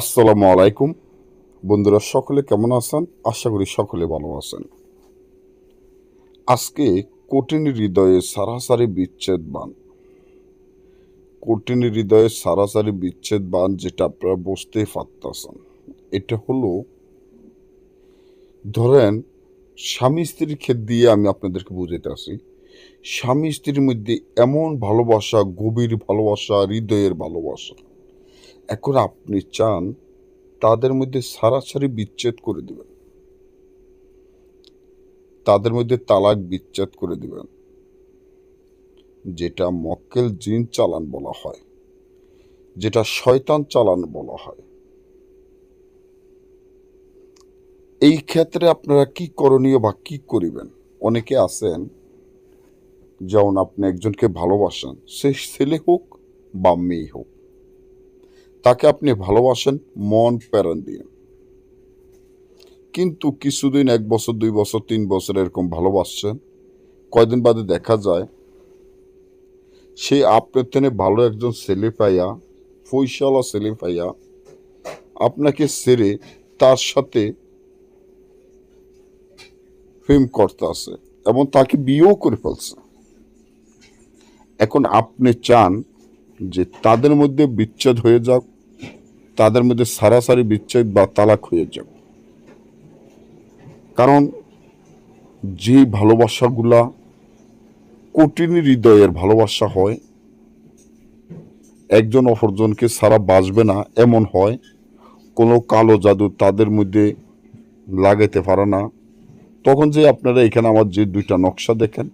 আসসালামু আলাইকুম। বন্ধুরা, সকলে কেমন আছেন? আশা করি সকলে ভালো আছেন। আজকে কঠিন হৃদয়ে সারাসারি বিচ্ছেদ বান কঠিন হৃদয়ে সারাসারি বিচ্ছেদ বান যেটা আপনারা বুঝতেই পারতেছেন। এটা হলো, ধরেন, স্বামী স্ত্রীর ক্ষেত দিয়ে আমি আপনাদেরকে বুঝাইতে আসি। স্বামী স্ত্রীর মধ্যে এমন ভালোবাসা, গভীর ভালোবাসা, হৃদয়ের ভালোবাসা। এখন আপনি চান, তাদের মধ্যে সারাসারি বিচ্ছেদ করে দিবেন। তাদের মধ্যে তালাক বিচ্ছেদ করে দিবেন। যেটা মক্কেল জিন চালান বলা হয়, যেটা শয়তান চালান বলা হয়। এই ক্ষেত্রে আপনারা কি করণীয় বা কি করিবেন? অনেকে আছেন, যেমন আপনি একজনকে ভালোবাসেন, সে ছেলে হোক বা মেয়ে হোক। তাকে আপনি ভালোবাসেন, মন প্রেরণ দিয়ে। কিন্তু কিছুদিন, এক বছর, দুই বছর, তিন বছর এরকম ভালোবাসছেন, কয়দিন বাদে দেখা যায়, সে আপনার থেকে ভালো একজন ছেলে পাইয়া পয়সাওয়ালা ছেলে পাইয়া, আপনাকে ছেড়ে তার সাথে প্রেম করতে আছে এবং তাকে বিয়েও করে ফেলছে। এখন আপনি চান যে তাদের মধ্যে বিচ্ছেদ হয়ে যাক তাদের মধ্যে সারাসারি বিচ্ছেদ বা তালাক হয়ে যাক। কারণ যে ভালোবাসাগুলা কঠিন হৃদয়ের ভালোবাসা হয়, একজন অপরজনকে সারা বাঁচবে না, এমন হয়, কোনো কালো জাদু তাদের মধ্যে লাগাইতে পারে না। তখন যে আপনারা এখানে আমার যে দুইটা নকশা দেখেন,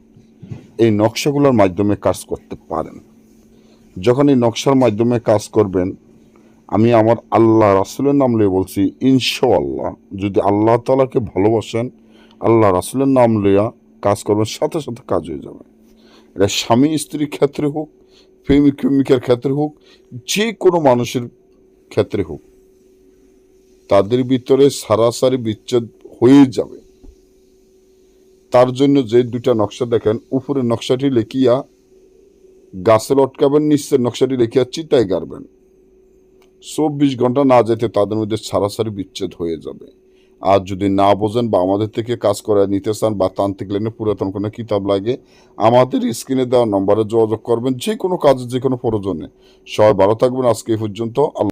এই নকশাগুলোর মাধ্যমে কাজ করতে পারেন। যখন এই নকশার মাধ্যমে কাজ করবেন আমি আমার আল্লাহ রাসুলের নাম লিয়ে বলছি, ইনশাআল্লাহ। যদি আল্লাহ তালাকে ভালোবাসেন, আল্লাহ রাসুলের নাম লইয়া কাজ করবেন, সাথে সাথে কাজ হয়ে যাবে। এটা স্বামী স্ত্রীর ক্ষেত্রে হোক, প্রেমিক প্রেমিকার ক্ষেত্রে হোক যে কোনো মানুষের ক্ষেত্রে হোক, তাদের ভিতরে সারাসারি বিচ্ছেদ হয়ে যাবে। তার জন্য যে দুটা নকশা দেখেন, উপরের নকশাটি লেখিয়া গাছে লটকাবেন, নিচের নকশাটি লেখিয়া চিতায় গাড়বেন। চব্বিশ ঘণ্টা না যেতে তাদের মধ্যে সারাসারি বিচ্ছেদ হয়ে যাবে। আর যদি না বোঝেন বা আমাদের থেকে কাজ করে নিতে চান বা তান্ত্রিক লাইনে পুরাতন কোনো কিতাব লাগে, আমাদের স্ক্রিনে দেওয়া নম্বরে যোগাযোগ করবেন যে কোনো কাজে যে কোনো প্রয়োজনে। সবাই ভালো থাকবেন। আজকে এই পর্যন্ত আল্লাহ